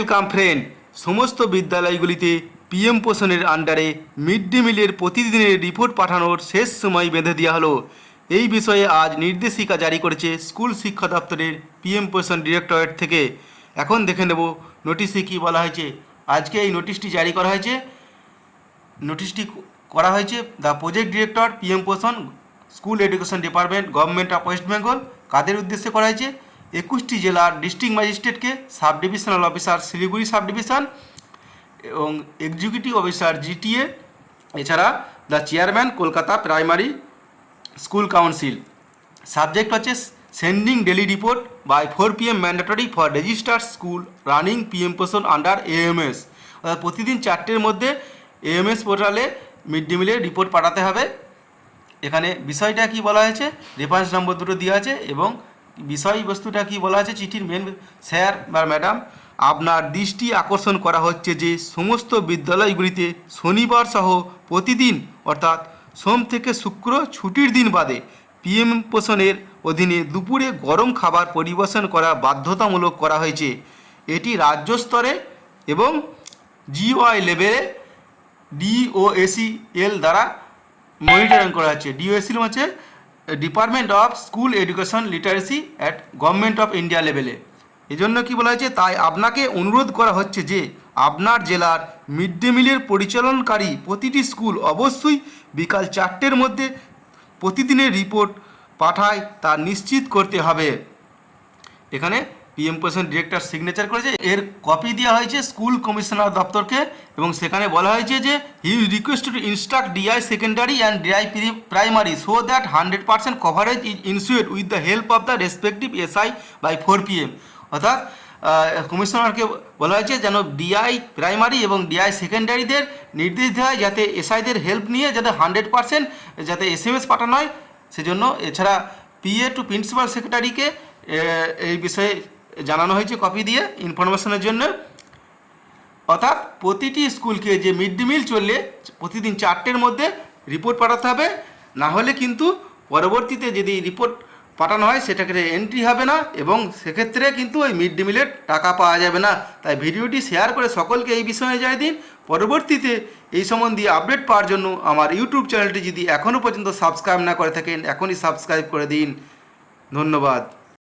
Welcome friend সমস্ত বিদ্যালয়গুলিতে PM পোষণের আন্ডারে মিড ডে মিলের প্রতিদিনের রিপোর্ট পাঠানোর শেষ সময় বেঁধে দেওয়া হলো। এই বিষয়ে আজ নির্দেশিকা জারি করেছে স্কুল শিক্ষা দপ্তরের পিএম পোষণ ডিরেক্টরেট থেকে। এখন দেখে নেব নোটিশে কী বলা হয়েছে। আজকে এই নোটিশটি জারি করা হয়েছে। নোটিশটি করা হয়েছে the project director PM Poshan school education department government of West Bengal কাদের উদ্দেশ্যে করা হয়েছে? একুশটি জেলার district ম্যাজিস্ট্রেটকে sub divisional officer, Siliguri sub division এবং এক্সিকিউটিভ অফিসার, জিটিএ, এছাড়া the chairman, Kolkata primary school council. Subject হচ্ছে sending daily report by four P M mandatory for registered school running PM Poshan under AMS অর্থাৎ প্রতিদিন চারটের মধ্যে AMS পোর্টালে mid day মিলের report পাঠাতে হবে। এখানে বিষয়টা কি বলা হয়েছে? রেফারেন্স নম্বর দুটো দেওয়া আছে এবং বিষয়বস্তুটা কি বলা আছে? চিঠির মেন স্যার বা ম্যাডাম আপনার দৃষ্টি আকর্ষণ করা হচ্ছে যে সমস্ত বিদ্যালয়গুলিতে শনিবার সহ প্রতিদিন, অর্থাৎ সোম থেকে শুক্র ছুটির দিন বাদে পিএম পোষণের অধীনে দুপুরে গরম খাবার পরিবেশন করা বাধ্যতামূলক করা হয়েছে। এটি রাজ্য স্তরে এবং জিওআই লেভেলে ডিওএসি এল দ্বারা মনিটরিং করা হচ্ছে। ডিওএসি হচ্ছে department of school education literacy at government of India লেভেলে এজন্য কি বলা হয়েছে, তাই আপনাকে অনুরোধ করা হচ্ছে যে, আপনার জেলার মিড ডে মিলের পরিচালনকারী প্রতিটি স্কুল অবশ্যই বিকাল চারটের মধ্যে প্রতিদিনের রিপোর্ট পাঠায় তা নিশ্চিত করতে হবে। এখানে পিএম পোষণ ডিরেক্টর সিগনেচার করেছে। এর কপি দেওয়া হয়েছে স্কুল কমিশনার দপ্তরকে এবং সেখানে বলা হয়েছে যে he request to instruct DI secondary and DI primary so that hundred percent coverage is ensured with the help of the respective SI by four PM অর্থাৎ কমিশনারকে বলা হয়েছে যেন ডিআই প্রাইমারি এবং ডিআই সেকেন্ডারিদের নির্দেশ দেওয়া হয় যাতে এসআইদের হেল্প নিয়ে যাতে হান্ড্রেড পার্সেন্ট যাতে এস এম এস পাঠানো হয়। সেজন্য এছাড়া পিএ টু প্রিন্সিপাল সেক্রেটারিকে এই বিষয়ে জানানো হয়েছে কপি দিয়ে ইনফরমেশনের জন্য। অর্থাৎ প্রতিটি স্কুলকে যে মিড ডে মিল চললে প্রতিদিন চারটের মধ্যে রিপোর্ট পাঠাতে হবে। না হলে কিন্তু পরবর্তীতে যদি রিপোর্ট পাঠানো হয়, সেটাকে এন্ট্রি হবে না এবং সেক্ষেত্রে কিন্তু ওই মিড ডে মিলের টাকা পাওয়া যাবে না। তাই ভিডিওটি শেয়ার করে সকলকে এই বিষয়ে জানিয়ে দিন। পরবর্তীতে এই সম্বন্ধে আপডেট পাওয়ার জন্য আমার ইউটিউব চ্যানেলটি যদি এখনও পর্যন্ত সাবস্ক্রাইব না করে থাকেন, এখনই সাবস্ক্রাইব করে দিন। ধন্যবাদ।